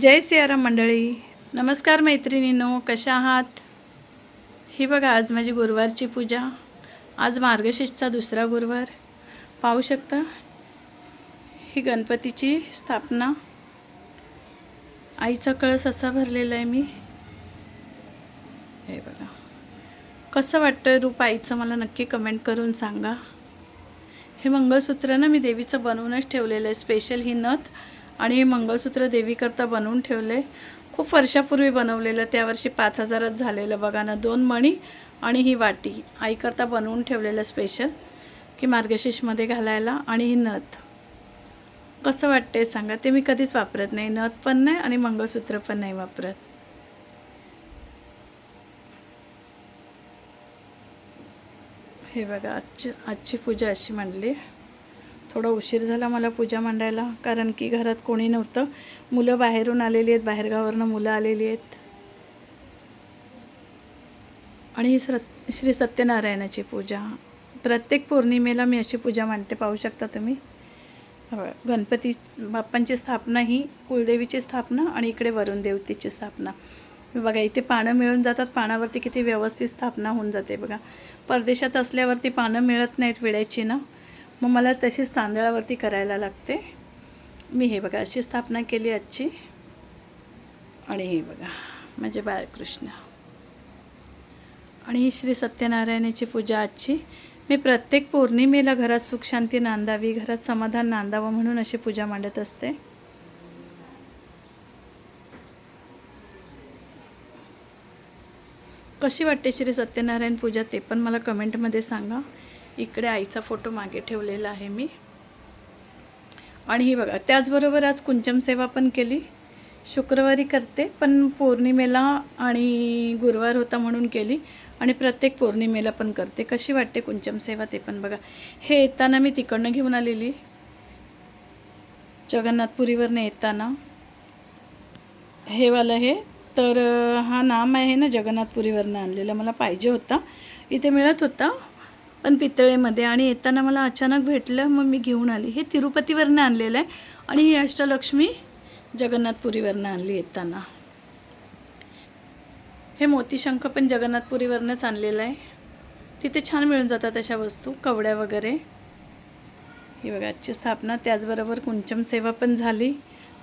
जय सियाराम मंडळी. नमस्कार मैत्रिणींनो कशा आहात? ही बघा आज माझी गुरुवारची पूजा. आज मार्गशीर्षचा दुसरा गुरुवार. पाहू शकता? ही गणपतीची स्थापना. आईचा कळस असा भरलेला आहे मी. हे बघा. कसं वाटतं रूप आईचं मला नक्की कमेंट करून सांगा. हे मंगळसूत्र ना मी देवीचं बनवूनच ठेवलेलं आहे. स्पेशल ही नथ आणि हे मंगळसूत्र देवीकरता बनवून ठेवले. खूप वर्षापूर्वी बनवलेलं त्या वर्षी पाच हजारात झालेलं. बघा ना दोन मणी आणि ही वाटी. आईकरता बनवून ठेवलेलं स्पेशल की मार्गशीर्षमध्ये घालायला आणि ही नथ. कसं वाटते सांगा? ते मी कधीच वापरत नाही. नथ पण नाही आणि मंगळसूत्र पण नाही वापरत. हे बघा आजची आजची पूजा अशी म्हणली. थोडा उशीर झाला मला पूजा मांडायला कारण की घरात कोणी नव्हतं. मुलं बाहेरून आलेली आहेत बाहेरगावावरनं मुलं आलेली आहेत. आणि ही स्र श्री सत्यनारायणाची पूजा. प्रत्येक पौर्णिमेला मी अशी पूजा मांडते पाहू शकता तुम्ही. गणपती बाप्पांची स्थापना ही कुलदेवीची स्थापना आणि इकडे वरुण देवतेची स्थापना. बघा इथे पानं मिळून जातात पानावरती किती व्यवस्थित स्थापना होऊन जाते बघा. परदेशात असल्यावरती पानं मिळत नाहीत विड्याची ना. मग मला तशीच तांदळावरती करायला लागते. मी हे बघा अशी स्थापना केली आजची. आणि हे बघा माझे बाळकृष्ण. आणि ही श्री सत्यनारायणाची पूजा आजची. मी प्रत्येक पौर्णिमेला घरात सुखशांती नांदावी घरात समाधान नांदावं म्हणून अशी पूजा मांडत असते. कशी वाटते श्री सत्यनारायण पूजा ते पण मला कमेंटमध्ये सांगा. इकडे आईचा फोटो मागे ठेवलेला आहे मी. आणि ही बघा त्याचबरोबर आज कुंचम सेवा पण केली. शुक्रवारी करते पण पौर्णिमेला आणि गुरुवार होता म्हणून केली. आणि प्रत्येक पौर्णिमेला पण करते. कशी वाटते कुंचम सेवा ते पण बघा. हे येताना मी तिकडनं घेऊन आलेली. जगन्नाथपुरीवरनं येताना. हे वालं हे. तर हा नाम आहे ना जगन्नाथपुरीवरनं आणलेला. मला पाहिजे होता. इथे मिळत होता. पण पितळेमध्ये आणि येताना मला अचानक भेटलं मग मी घेऊन आली. हे तिरुपतीवरनं आणलेलं आहे आणि ही अष्टलक्ष्मी जगन्नाथपुरीवरनं आणली येताना. हे मोतीशंख पण जगन्नाथपुरीवरनंच आणलेलं आहे. तिथे छान मिळून जातात अशा वस्तू कवड्या वगैरे. ही बघा आजची स्थापना. त्याचबरोबर कुंचम सेवा पण झाली.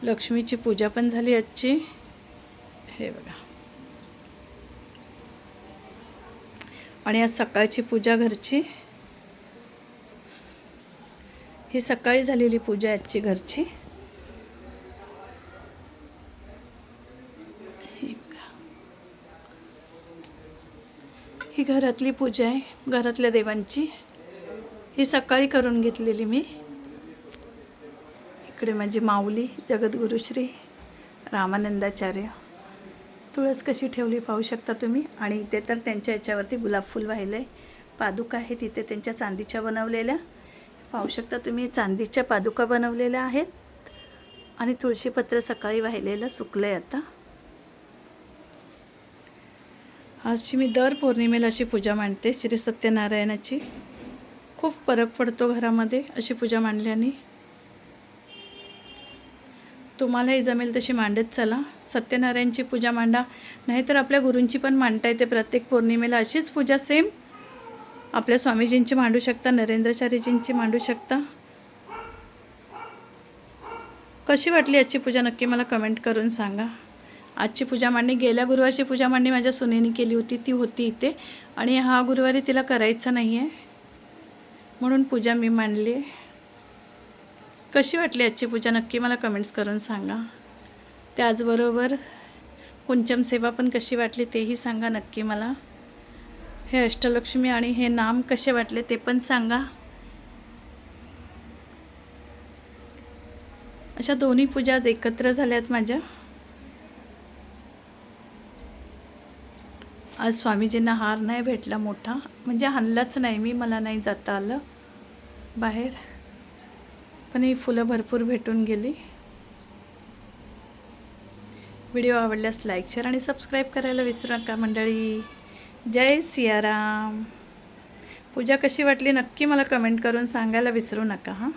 लक्ष्मीची पूजा पण झाली आजची. हे बघा. आणि आज सकाळची पूजा घरची. ही सकाळी झालेली पूजा आहे आजची घरची. ही घरातली पूजा आहे घरातल्या देवांची. ही सकाळी करून घेतलेली मी. इकडे माझी माऊली जगद्गुरुश्री रामानंदाचार्य. तुळस कशी ठेवली पाहू शकता तुम्ही? आणि इथे तर त्यांच्या याच्यावरती गुलाब फूल वाहिलं आहे पादुका आहेत तिथे त्यांच्या चांदीच्या बनवलेल्या. पाहू शकता तुम्ही चांदीच्या पादुका बनवलेल्या आहेत. आणि तुळशीपत्र सकाळी वाहिलेलं सुकलं आहे आता. आजची मी दर पौर्णिमेला अशी पूजा मांडते श्री सत्यनारायणाची. खूप फरक पडतो घरामध्ये अशी पूजा मांडल्याने. तुम्हालाही जमेल तशी मांडत चला. सत्यनारायणची पूजा मांडा. नाहीतर आपल्या गुरूंची पण मांडता येते. प्रत्येक पौर्णिमेला अशीच पूजा सेम आपल्या स्वामीजींची मांडू शकता नरेंद्रचार्यजींची मांडू शकता. कशी वाटली आजची पूजा? नक्की मला कमेंट करून सांगा. आजची पूजा मांडणी गेल्या गुरुवारची पूजा मांडणी माझ्या सुनेने केली होती. ती होती इथे. आणि हा गुरुवारी तिला करायचं नाही आहे म्हणून पूजा मी मांडली. आहे कशी वाटली आजची पूजा? नक्की मला कमेंट्स करून सांगा. त्याचबरोबर कुंचम सेवा पण कशी वाटली तेही सांगा नक्की मला. हे अष्टलक्ष्मी आणि हे नाम कसे वाटले ते पण सांगा. अशा दोन्ही पूजा आज एकत्र झाल्यात माझ्या. आज स्वामीजींना हार नाही भेटला मोठा. म्हणजे आणलाच नाही मी मला नाही जाता आलं. बाहेर. पण ही फुलं भरपूर भेटून गेली. व्हिडिओ आवडल्यास लाईक शेअर आणि सबस्क्राईब करायला विसरू नका मंडळी. जय सियाराम. पूजा कशी वाटली नक्की मला कमेंट करून सांगायला विसरू नका हां.